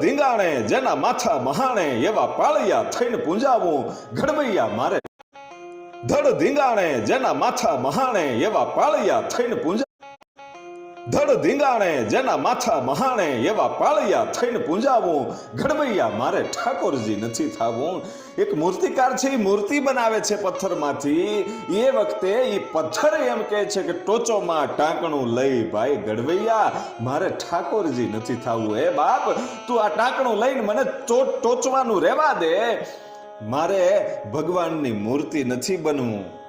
ધીંગાણે, જેના માથા મહાણે, એવા પાળિયા થઈને પૂંજાવું ઘડવૈયા મારે. ધડ ધીંગાણે, જેના માથા મહાણે, એવા પાળિયા થઈને પૂંજા ધડ ધીંગાણે, જેના માથા મહાણે, એવા પાળિયા થઈને પૂંજાવું. ઘડવૈયા મારે ઠાકોરજી નથી થાવું. એક મૂર્તિકાર છે એ મૂર્તિ બનાવે છે પથ્થરમાંથી. એ વખતે એ પથ્થર એમ કહે છે કે ટોચોમાં ટાંકણું લઈ ભાઈ ગઢવૈયા મારે ઠાકોરજી નથી થાવું. એ બાપ, તું આ ટાંકણું લઈને મને ટોચવાનું રહેવા દે. મારે ભગવાનની મૂર્તિ નથી બનવું.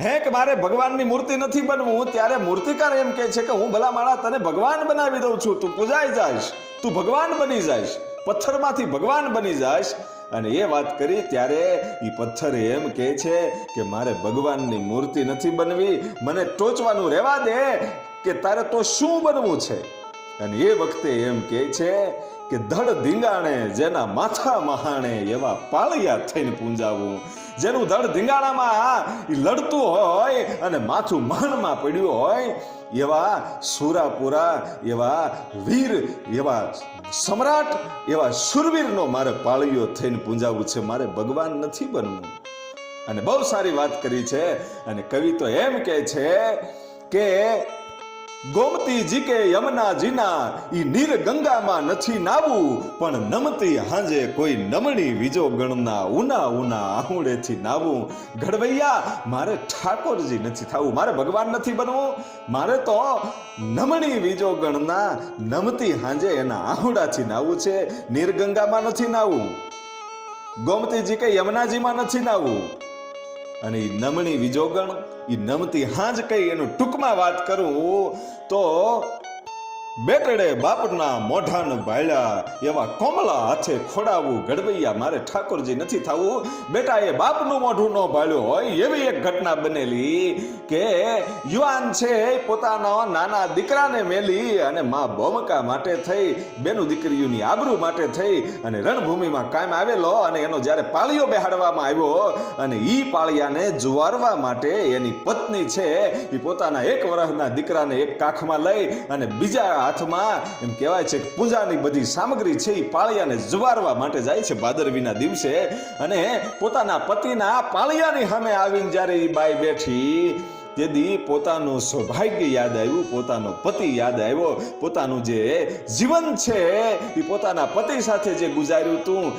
હે કે મારે ભગવાનની મૂર્તિ નથી બનવું? ત્યારે મૂર્તિકાર એમ કહે છે કે હું ભલા માળા તને ભગવાન બનાવી દઉં છું. તું પૂજાઈ જાઈશ. તું ભગવાન બની જાઈશ. પથ્થરમાંથી ભગવાન બની જાઈશ. અને એ વાત કરી ત્યારે એ પથ્થર એમ કહે છે કે મારે ભગવાનની મૂર્તિ નથી બનવી. મને ટોચવાનું રહેવા દે કે તારે તો શું બનવું છે? અને એ વખતે એમ કહે છે કે ધડ ધીંગાણે જેના માથા મહાણે એવા પાળિયા થઈને પૂંજાવું. જેનું ધડ ધીંગાણામાં લડતું હોય અને માથું માણમાં પડ્યું હોય, એવા સુરાપુરા, એવા વીર, એવા સમ્રાટ, એવા શુરવીરનો મારે પાળિયો થઈને પૂંજાવું છે. મારે ભગવાન નથી બનવું. અને બહુ સારી વાત કરી છે. અને કવિ તો એમ કહે છે કે ગોમતીજી કે યમુનાજીના ઈ નીર ગંગામાં નથી નાવું, પણ નમતી હાંજે કોઈ નમણી વિજો ગણના ઉના ઉના આહુડેથી નાવું. ઘડવૈયા, મારે ઠાકોરજી નથી થવું, મારે ભગવાન નથી બનવું. મારે તો નમણી વિજો ગણના નમતી હાંજે એના આહુડાથી નાવું છે. નીરગંગામાં નથી નાવું. ગોમતીજી કે યમુનાજીમાં નથી નાવું. અને એ નમણી વિજોગણ એ નમતી હાંજ કઈ એનું ટૂંકમાં વાત કરું તો બેટડે બાપના મોઢાન ભાયલા એવા કોમલા હાથે ખોડાવું ગડવૈયા મારે ઠાકોરજી નથી થવું. બેટા એ બાપનું મોઢું ન ભાળ્યું હોય એવી એક ઘટના બનેલી કે યુવાન છે પોતાના નાના દીકરાને મેલી અને મા ભોમકા માટે થઈ, બેનું દીકરીઓની આબરૂ માટે થઈ અને રણભૂમિમાં કાયમ આવેલો અને એનો જ્યારે પાળીઓ બેહાડવામાં આવ્યો અને ઈ પાળિયાને જુવારવા માટે એની પત્ની છે એ પોતાના એક વર્ષના દીકરાને એક કાખમાં લઈ અને બીજા હાથમાં, એમ કહેવાય છે કે પૂજાની બધી સામગ્રી છે એ પાળિયાને જુવારવા માટે જાય છે ભાદરવીના દિવસે. અને પોતાના પતિના પાળિયાની સામે આવીને જ્યારે એ બાઈ બેઠી, તેથી પોતાનું સૌભાગ્ય યાદ આવ્યું, પોતાનો પતિ યાદ આવ્યો. પોતાનું જે જીવન છે એ પોતાના પતિ સાથે જે ગુજાર્યું હતું